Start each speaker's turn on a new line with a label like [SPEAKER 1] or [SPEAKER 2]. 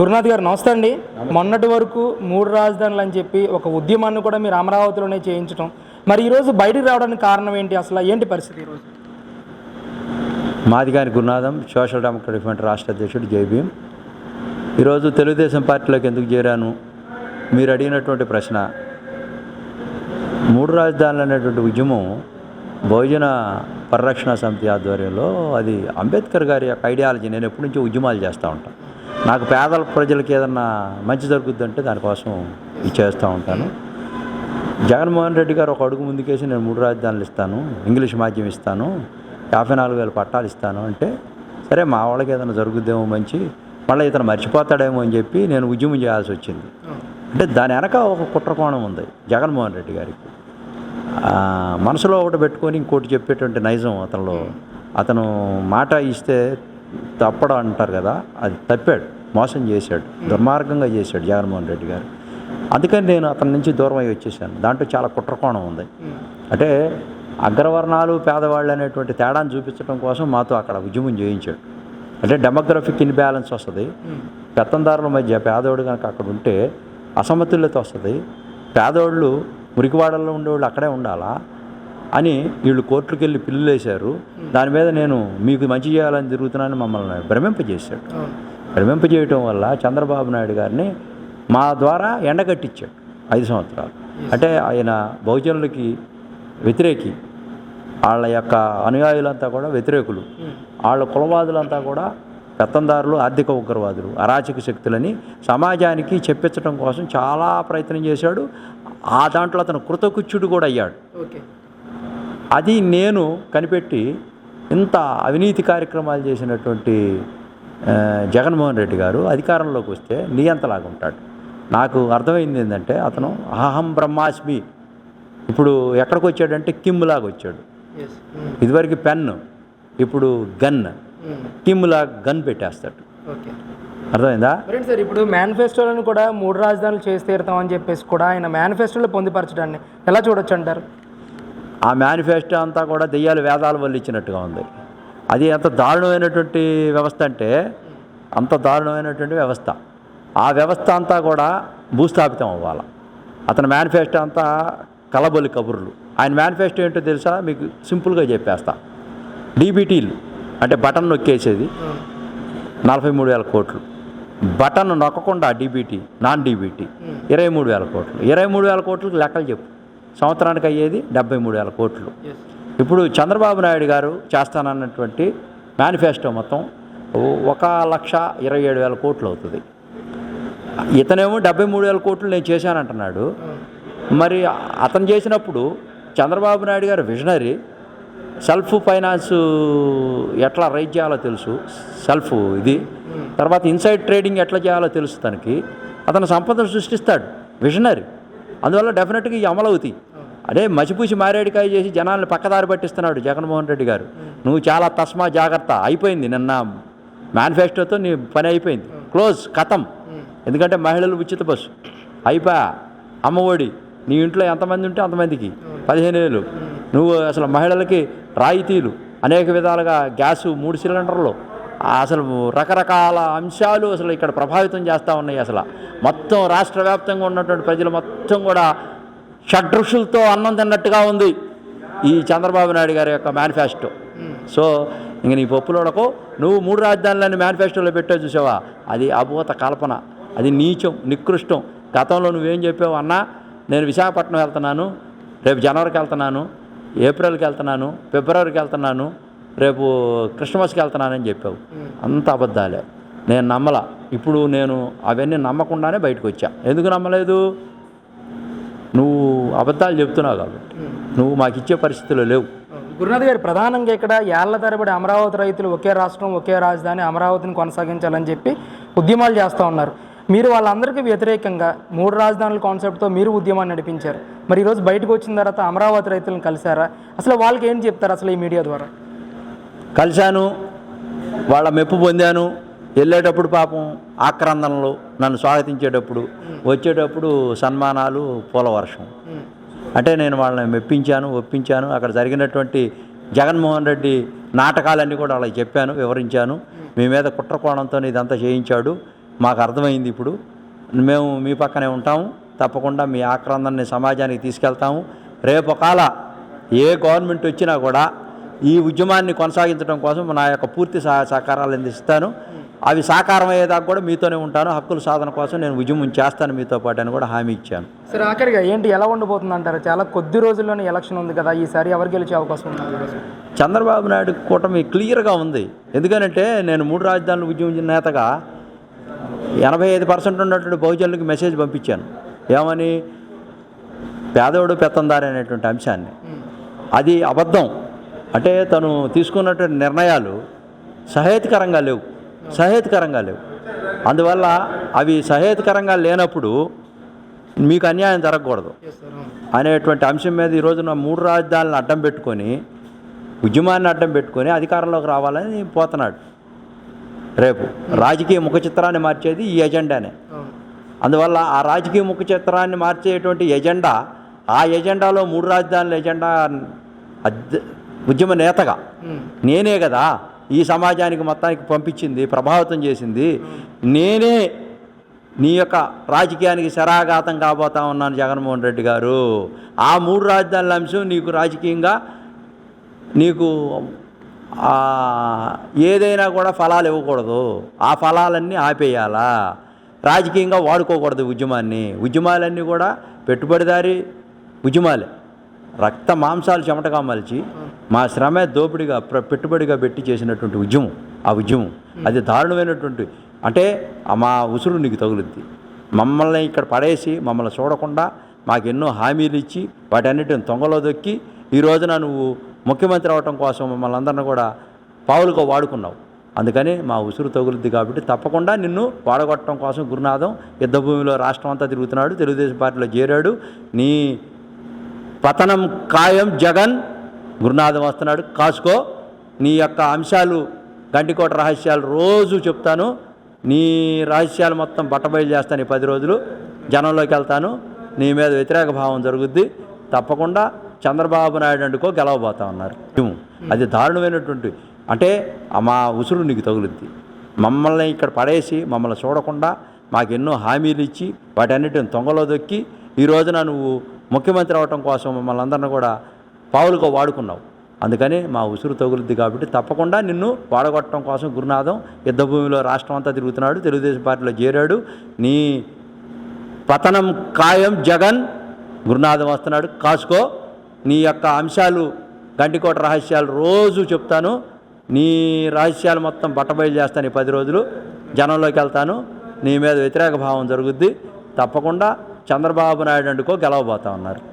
[SPEAKER 1] గురునాథ్ గారు నమస్తే అండి. మొన్నటి వరకు మూడు రాజధానులు అని చెప్పి ఒక ఉద్యమాన్ని కూడా మీరు అమరావతిలోనే చేయించడం మరి ఈరోజు బయటికి రావడానికి కారణం ఏంటి? అసలు ఏంటి పరిస్థితి ఈరోజు?
[SPEAKER 2] Madigani Gurunatham social democratic front రాష్ట్ర అధ్యక్షుడు జై భీమ్. ఈరోజు తెలుగుదేశం పార్టీలోకి ఎందుకు చేరాను? మీరు అడిగినటువంటి ప్రశ్న మూడు రాజధానులు అనేటువంటి ఉద్యమం బహుజన పరిరక్షణ సమితి ఆధ్వర్యంలో అది అంబేద్కర్ గారి యొక్క ఐడియాలజీ నేను ఎప్పటి నుంచో ఉద్యమాలు చేస్తూ ఉంటాను నాకు పేదల ప్రజలకి ఏదన్నా మంచి జరుగుద్దంటే దానికోసం ఇది చేస్తూ ఉంటాను. జగన్మోహన్ రెడ్డి గారు ఒక అడుగు ముందుకేసి నేను మూడు రాజధానులు ఇస్తాను ఇంగ్లీష్ మాధ్యమం ఇస్తాను యాభై నాలుగు వేల పట్టాలు ఇస్తాను అంటే సరే మా వాళ్ళకి ఏదైనా జరుగుద్దేమో మంచి మళ్ళీ ఇతను మర్చిపోతాడేమో అని చెప్పి నేను ఉద్యమం చేయాల్సి వచ్చింది. అంటే దాని వెనక ఒక కుట్రకోణం ఉంది జగన్మోహన్ రెడ్డి గారికి. మనసులో ఒకటి పెట్టుకొని ఇంకోటి చెప్పేటువంటి నైజం అతనిలో. అతను మాట ఇస్తే తప్పడం అంటారు కదా అది తప్పాడు. మోసం చేశాడు దుర్మార్గంగా చేశాడు జగన్మోహన్ రెడ్డి గారు. అందుకని నేను అతని నుంచి దూరం అయ్యి వచ్చేసాను. దాంట్లో చాలా కుట్రకోణం ఉంది. అంటే అగ్రవర్ణాలు పేదవాళ్ళు అనేటువంటి తేడాను చూపించడం కోసం మాతో అక్కడ ఉద్యమం చేయించాడు. అంటే డెమోగ్రఫిక్ ఇన్బ్యాలెన్స్ వస్తుంది. పెత్తందారుల మధ్య పేదవాడు కనుక అక్కడ ఉంటే అసమతుల్యత వస్తుంది. పేదోళ్ళు మురికివాడల్లో ఉండేవాళ్ళు అక్కడే ఉండాలా అని వీళ్ళు కోర్టుకు వెళ్ళి పిల్లులు వేశారు దాని మీద నేను మీకు మంచి చేయాలని తిరుగుతున్నానని మమ్మల్ని భ్రమింపజేశాడు. భ్రమింపజేయటం వల్ల చంద్రబాబు నాయుడు గారిని మా ద్వారా ఎండగట్టించాడు ఐదు సంవత్సరాలు. అంటే ఆయన బహుజనులకి వ్యతిరేకి వాళ్ళ యొక్క అనుయాయులంతా కూడా వ్యతిరేకులు. వాళ్ళ కులవాదులంతా కూడా పెత్తందారులు ఆర్థిక ఉగ్రవాదులు అరాచక శక్తులని సమాజానికి చెప్పించడం కోసం చాలా ప్రయత్నం చేశాడు. ఆ దాంట్లో అతను కృతకృత్యుడు కూడా అయ్యాడు.
[SPEAKER 1] ఓకే.
[SPEAKER 2] అది నేను కనిపెట్టి ఇంత అవినీతి కార్యక్రమాలు చేసినటువంటి జగన్మోహన్ రెడ్డి గారు అధికారంలోకి వస్తే నియంతలాగా ఉంటాడు. నాకు అర్థమైంది ఏంటంటే అతను అహం బ్రహ్మాస్మి. ఇప్పుడు ఎక్కడికి వచ్చాడంటే కిమ్లాగా వచ్చాడు. ఇదివరకు పెన్ను ఇప్పుడు గన్. కిమ్లా గన్ పెట్టేస్తాడు.
[SPEAKER 1] ఓకే
[SPEAKER 2] అర్థమైందా?
[SPEAKER 1] సార్ ఇప్పుడు మేనిఫెస్టోలను కూడా మూడు రాజధానులు చేసి తీరుతామని చెప్పేసి కూడా ఆయన మేనిఫెస్టోలో పొందుపరచడాన్ని ఎలా చూడొచ్చు అంటారు?
[SPEAKER 2] ఆ మేనిఫెస్టో అంతా కూడా దెయ్యాలు వేదాలు వల్ల ఇచ్చినట్టుగా ఉంది. అది ఎంత దారుణమైనటువంటి వ్యవస్థ అంటే అంత దారుణమైనటువంటి వ్యవస్థ. ఆ వ్యవస్థ అంతా కూడా భూస్థాపితం అవ్వాలి. అతని మేనిఫెస్టో అంతా కలబొలి కబుర్లు. ఆయన మేనిఫెస్టో ఏంటో తెలుసా? మీకు సింపుల్గా చెప్పేస్తా. డీబీటీలు అంటే బటన్ నొక్కేసేది నలభై మూడు వేల కోట్లు. బటన్ నొక్కకుండా డీబీటీ నాన్ డీబీటీ ఇరవై మూడు వేల కోట్లు. ఇరవై మూడు వేల కోట్లకు లెక్కలు చెప్పు. సంవత్సరానికి అయ్యేది డెబ్బై మూడు వేల కోట్లు. ఇప్పుడు చంద్రబాబు నాయుడు గారు చేస్తానన్నటువంటి మేనిఫెస్టో మొత్తం ఒక లక్ష ఇరవై ఏడు వేల కోట్లు అవుతుంది. ఇతనేమో డెబ్బై మూడు వేల కోట్లు నేను చేశానంటున్నాడు. మరి అతను చేసినప్పుడు చంద్రబాబు నాయుడు గారు విజనరీ సెల్ఫ్ ఫైనాన్స్ ఎట్లా రైజ్ చేయాలో తెలుసు. సెల్ఫ్ ఇది. తర్వాత ఇన్సైడ్ ట్రేడింగ్ ఎట్లా చేయాలో తెలుసు తనకి. అతను సంపదను సృష్టిస్తాడు. విజనరీ. అందువల్ల డెఫినెట్గా ఇవి అమలవుతాయి అదే మసిపూసి మారేడికాయ చేసి జనాలను పక్కదారి పట్టిస్తున్నాడు జగన్మోహన్ రెడ్డి గారు. నువ్వు చాలా తస్మా జాగ్రత్త. అయిపోయింది నిన్న మేనిఫెస్టోతో నీ పని అయిపోయింది. క్లోజ్ కథం ఎందుకంటే మహిళలు ఉచిత బస్సు. అయిపోయా అమ్మఒడి నీ ఇంట్లో ఎంతమంది ఉంటే అంతమందికి. పదిహేను వేలు. నువ్వు అసలు మహిళలకి రాయితీలు అనేక విధాలుగా గ్యాసు మూడు సిలిండర్లు. అసలు రకరకాల అంశాలు అసలు ఇక్కడ ప్రభావితం చేస్తూ ఉన్నాయి అసలు. మొత్తం రాష్ట్ర వ్యాప్తంగా ఉన్నటువంటి ప్రజలు మొత్తం కూడా షడ్రుషులతో అన్నం తిన్నట్టుగా ఉంది ఈ చంద్రబాబు నాయుడు గారి యొక్క మేనిఫెస్టో. సో ఇంక నీ పప్పులోడకు నువ్వు మూడు రాజధానులని మేనిఫెస్టోలో పెట్టావు చూసావా? అది అభూత కల్పన అది నీచం నికృష్టం. గతంలో నువ్వేం చెప్పావు అన్నా నేను విశాఖపట్నం వెళ్తున్నాను రేపు జనవరికి వెళ్తున్నాను ఏప్రిల్కి వెళ్తున్నాను ఫిబ్రవరికి వెళ్తున్నాను రేపు క్రిస్మస్కి వెళ్తున్నానని చెప్పావు. అంత అబద్ధాలే. నేను నమ్మలా. ఇప్పుడు నేను అవన్నీ నమ్మకుండానే బయటకు వచ్చా. ఎందుకు నమ్మలేదు? నువ్వు అబద్ధాలు చెప్తున్నావు కాబట్టి. నువ్వు మాకు ఇచ్చే పరిస్థితిలో లేవు.
[SPEAKER 1] గురునాథ్ గారు ప్రధానంగా ఇక్కడ ఏళ్ళ తరబడి అమరావతి రైతులు ఒకే రాష్ట్రం ఒకే రాజధాని అమరావతిని కొనసాగించాలని చెప్పి ఉద్యమాలు చేస్తూ ఉన్నారు. మీరు వాళ్ళందరికీ వ్యతిరేకంగా మూడు రాజధానుల కాన్సెప్ట్తో మీరు ఉద్యమాన్ని నడిపించారు. మరి ఈరోజు బయటకు వచ్చిన తర్వాత అమరావతి రైతులను కలిశారా? అసలు వాళ్ళకి ఏం చెప్తారు అసలు ఈ మీడియా ద్వారా?
[SPEAKER 2] కలిశాను వాళ్ళ మెప్పు పొందాను వెళ్ళేటప్పుడు పాపం ఆక్రందనలు నన్ను స్వాగతించేటప్పుడు వచ్చేటప్పుడు సన్మానాలు పూల వర్షం అంటే నేను వాళ్ళని మెప్పించాను ఒప్పించాను. అక్కడ జరిగినటువంటి జగన్మోహన్ రెడ్డి నాటకాలన్నీ కూడా వాళ్ళకి చెప్పాను వివరించాను. మీ మీద కుట్రకోణంతో ఇదంతా చేయించాడు. మాకు అర్థమైంది ఇప్పుడు. మేము మీ పక్కనే ఉంటాము. తప్పకుండా మీ ఆక్రందనని సమాజానికి తీసుకెళ్తాము. రేపు ఒకవేళ ఏ గవర్నమెంట్ వచ్చినా కూడా ఈ ఉద్యమాన్ని కొనసాగించడం కోసం నా యొక్క పూర్తి సహ సహకారాలు అందిస్తాను. అవి సాకారం అయ్యేదాకా కూడా మీతోనే ఉంటాను. హక్కుల సాధన కోసం నేను ఉద్యమం చేస్తాను. మీతో పాటు అని కూడా హామీ ఇచ్చాను.
[SPEAKER 1] సరే ఆఖరిగా ఏంటి? ఎలా ఉండబోతుంది అంటారు చాలా కొద్ది రోజుల్లోనే ఎలక్షన్ ఉంది కదా. ఈసారి ఎవరు గెలిచే అవకాశం ఉంది?
[SPEAKER 2] చంద్రబాబు నాయుడు కూటమి క్లియర్గా ఉంది. ఎందుకనంటే నేను మూడు రాజధానుల ఉద్యమం నేతగా ఎనభై ఐదు పర్సెంట్ ఉన్నటువంటి బహుజనులకు మెసేజ్ పంపించాను. ఏమని? పేదోడు పెత్తందారి అనేటువంటి అంశాన్ని. అది అబద్ధం. అంటే తను తీసుకున్నటువంటి నిర్ణయాలు సహేతుకరంగా లేవు. సహేతుకరంగా లేవు. అందువల్ల అవి సహేతుకరంగా లేనప్పుడు మీకు అన్యాయం జరగకూడదు. అనేటువంటి అంశం మీద ఈరోజు నా మూడు రాజధానులను అడ్డం పెట్టుకొని ఉద్యమాన్ని అడ్డం పెట్టుకొని అధికారంలోకి రావాలని పోతున్నాడు. రేపు రాజకీయ ముఖ చిత్రాన్ని మార్చేది ఈ ఎజెండానే. అందువల్ల ఆ రాజకీయ ముఖ చిత్రాన్ని మార్చేటువంటి ఎజెండా ఆ ఎజెండాలో మూడు రాజధానుల ఎజెండా ఉద్యమ నేతగా. నేనే కదా. ఈ సమాజానికి మొత్తానికి పంపించింది ప్రభావితం చేసింది. నేనే నీ యొక్క రాజకీయానికి శరాఘాతం కాబోతా ఉన్నాను జగన్మోహన్ రెడ్డి గారు. ఆ మూడు రాజధానుల అంశం నీకు రాజకీయంగా నీకు ఏదైనా కూడా ఫలాలు ఇవ్వకూడదు. ఆ ఫలాలన్నీ ఆపేయాలా? రాజకీయంగా వాడుకోకూడదు ఉద్యమాన్ని. ఉద్యమాలన్నీ కూడా పెట్టుబడిదారి ఉద్యమాలే. రక్త మాంసాలు చెమటగా మలిచి మా శ్రమే దోపిడిగా ప్ర- పెట్టుబడిగా పెట్టి చేసినటువంటి ఉద్యమం ఆ ఉద్యమం. అది దారుణమైనటువంటి అంటే మా ఉసురు నీకు తగులుద్ది. మమ్మల్ని ఇక్కడ పడేసి మమ్మల్ని చూడకుండా మాకు ఎన్నో హామీలు ఇచ్చి వాటన్నిటిని తొంగలో దొక్కి ఈ రోజున నువ్వు ముఖ్యమంత్రి అవటం కోసం మమ్మల్ని అందరిని కూడా పావులుగా వాడుకున్నావు. అందుకని మా ఉసురు తగులుద్ది కాబట్టి తప్పకుండా నిన్ను వాడగొట్టడం కోసం గురునాథం యుద్ధభూమిలో రాష్ట్రం అంతా తిరుగుతున్నాడు తెలుగుదేశం పార్టీలో చేరాడు. నీ పతనం ఖాయం జగన్ గురునాథం వస్తున్నాడు. కాసుకో నీ యొక్క అంశాలు గంటికోట రహస్యాలు రోజు చెప్తాను. నీ రహస్యాలు మొత్తం బట్టబయలు చేస్తాను ఈ పది రోజులు. జనంలోకి వెళ్తాను. నీ మీద వ్యతిరేక భావం జరుగుద్ది. తప్పకుండా చంద్రబాబు నాయుడు అంటుకో గెలవబోతా ఉన్నారు. అది దారుణమైనటువంటి అంటే మా ఉసురు నీకు తగులుద్ది. మమ్మల్ని ఇక్కడ పడేసి మమ్మల్ని చూడకుండా మాకు ఎన్నో హామీలు ఇచ్చి వాటన్నిటిని తొంగలో దొక్కి ఈ రోజున నువ్వు ముఖ్యమంత్రి అవటం కోసం మమ్మల్ని అందరిని కూడా పావులుగా వాడుకున్నావు. అందుకని మా ఉసురు తగులుద్ది కాబట్టి తప్పకుండా నిన్ను వాడగొట్టడం కోసం గురునాథం యుద్ధభూమిలో రాష్ట్రం అంతా తిరుగుతున్నాడు తెలుగుదేశం పార్టీలో చేరాడు. నీ పతనం ఖాయం జగన్. గురునాథం వస్తున్నాడు. కాసుకో నీ యొక్క అంశాలు గంటికోట రహస్యాలు రోజు చెప్తాను. నీ రహస్యాలు మొత్తం బట్టబయలు చేస్తాను ఈ పది రోజులు. జనంలోకి వెళ్తాను. నీ మీద వ్యతిరేక భావం జరుగుద్ది. తప్పకుండా చంద్రబాబు నాయుడు అంటుకో గెలవబోతా ఉన్నారు.